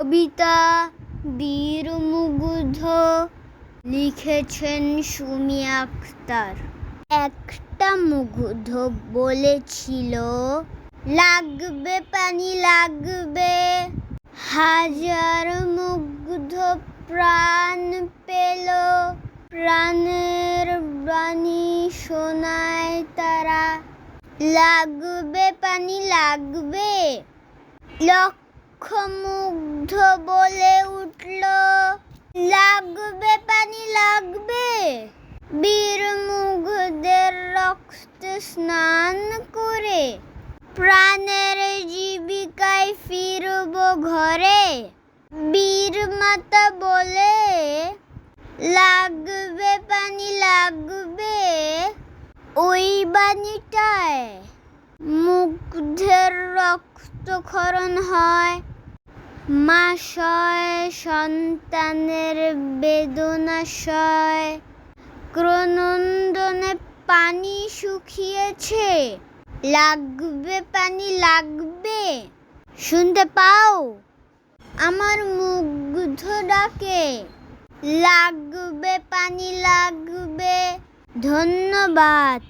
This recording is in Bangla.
কবিতা বীর মুগ্ধ লিখেছেন সুমি আক্তার। একটা মুগ্ধ বলেছিল, লাগবে পানি, লাগবে। হাজার মুগ্ধ প্রাণ পেল, প্রাণের বাণী শোনায় তারা। লাগবে পানি, লাগবে। লক্ষ মুগ্ধ বলে উঠল। লাগবে পানি, লাগবে। বীর মুগ্ধদের রক্ত স্নান করে প্রাণের জীবিকায় ফিরব ঘরে। বীর মাতা বলে, লাগবে পানি, লাগবে। ওই বাণীটায় মুগ্ধের রক্তক্ষরণ হয়। মা সয় সন্তানের বেদনাশয় ক্রনন্দনে পানি শুকিয়েছে। লাগবে পানি, লাগবে। শুনতে পাও? আমার মুগ্ধ ডাকে। লাগবে পানি, লাগবে। ধন্যবাদ।